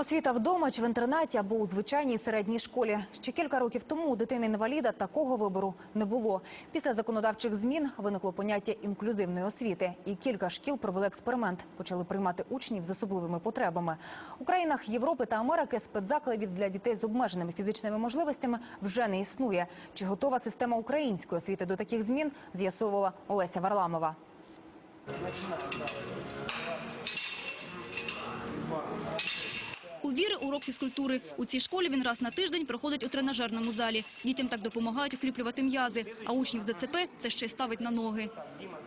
Освіта вдома чи в інтернаті або у звичайній середній школі. Ще кілька років тому у дитини-інваліда такого вибору не було. Після законодавчих змін виникло поняття інклюзивної освіти. І кілька шкіл провели експеримент. Почали приймати учнів з особливими потребами. У країнах Європи та Америки спецзакладів для дітей з обмеженими фізичними можливостями вже не існує. Чи готова система української освіти до таких змін, з'ясовувала Олеся Варламова. Віри урок фізкультури. У цій школі він раз на тиждень проходить у тренажерному залі. Дітям так допомагають укріплювати м'язи, а учнів з ДЦП це ще й ставить на ноги.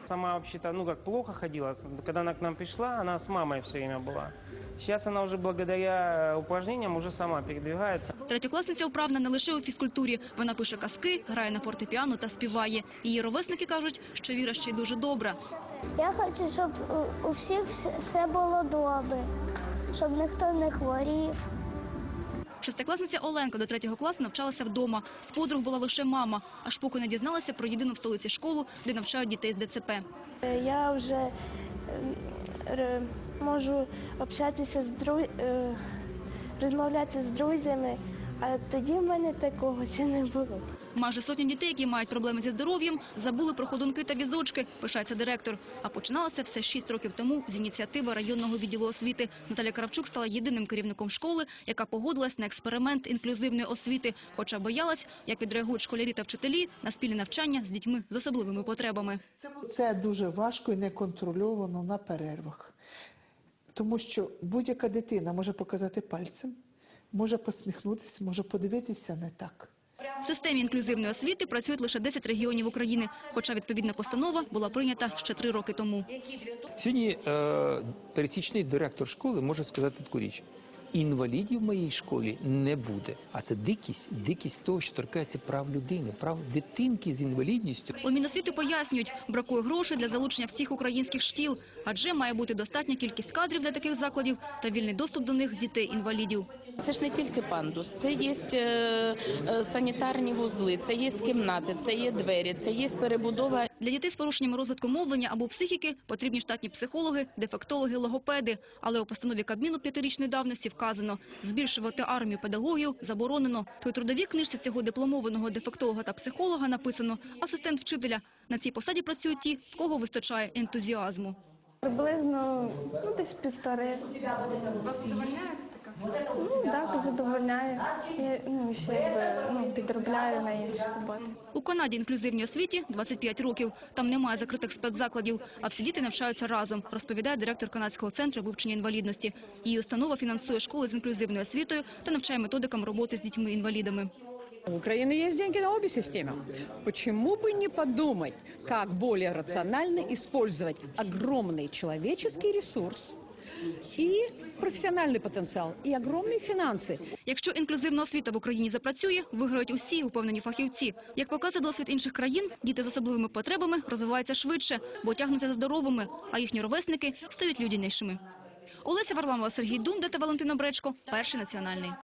Сама вообще-то, ну как, плохо ходила. Когда она к нам пришла, она с мамой все время была. Сейчас она уже благодаря упражнениям уже сама передвигается. Третьокласниця вправна не лише у фізкультурі. Вона пише казки, грає на фортепіано та співає. Її ровесники кажуть, що Віра ще й дуже добра. Я хочу, щоб у- всіх все- все було добре, щоб ніхто не хворів. Шестикласниця Оленка до третього класу навчалася вдома. З подруг була лише мама, аж поки не дізналася про єдину в столиці школу, де навчають дітей з ДЦП. Я вже ем, можу общатися з дру... е, розмовляти з друзями, а тоді в мене такого ще не було. Майже сотні дітей, які мають проблеми зі здоров'ям, забули про ходунки та візочки, пишається директор. А починалося все шість років тому з ініціативи районного відділу освіти. Наталя Кравчук стала єдиним керівником школи, яка погодилась на експеримент інклюзивної освіти, хоча боялась, як відреагують школярі та вчителі на спільне навчання з дітьми з особливими потребами. Це дуже важко і неконтрольовано на перервах. Тому що будь-яка дитина може показати пальцем, може посміхнутися, може подивитися не так. В системі інклюзивної освіти працюють лише 10 регіонів України, хоча відповідна постанова була прийнята ще три роки тому. Сьогодні е, пересічний директор школи може сказати таку річ. Інвалідів в моїй школі не буде. А це дикість, дикість того, що торкається прав людини, прав дитинки з інвалідністю. У Міносвіти пояснюють, бракує грошей для залучення всіх українських шкіл, адже має бути достатня кількість кадрів для таких закладів та вільний доступ до них дітей-інвалідів. Це ж не тільки пандус, це є е, е, санітарні вузли, це є кімнати, це є двері, це є перебудова Для дітей з порушеннями розвитку мовлення або психіки потрібні штатні психологи, дефектологи, логопеди. Але у постанові Кабміну п'ятирічної давності вказано, збільшувати армію педагогів заборонено. То й трудовій книжці цього дипломованого дефектолога та психолога написано «асистент вчителя». На цій посаді працюють ті, в кого вистачає ентузіазму. Приблизно ну, десь півтори. Вас задовольняє така? Ну, так, задовольняє. І, ну, ще якби, ну, підробляю на інші роботи. У Канаді інклюзивній освіті 25 років. Там немає закритих спецзакладів, а всі діти навчаються разом, розповідає директор канадського центру вивчення інвалідності. Її установа фінансує школи з інклюзивною освітою та навчає методикам роботи з дітьми-інвалідами. У Украины есть деньги на обе системы. Почему бы не подумать, как более рационально использовать огромный человеческий ресурс и профессиональный потенциал, и огромные финансы, Якщо інклюзивна освіта в Україні запрацює, виграють усі упевнені фахівці. Як показує досвід інших країн, діти з особливими потребами розвиваються швидше, бо тягнуться за здоровими, а їхні ровесники стають людянішими. Олеся Варламова, Сергій Дунда та Валентина Бречко. Перший національний.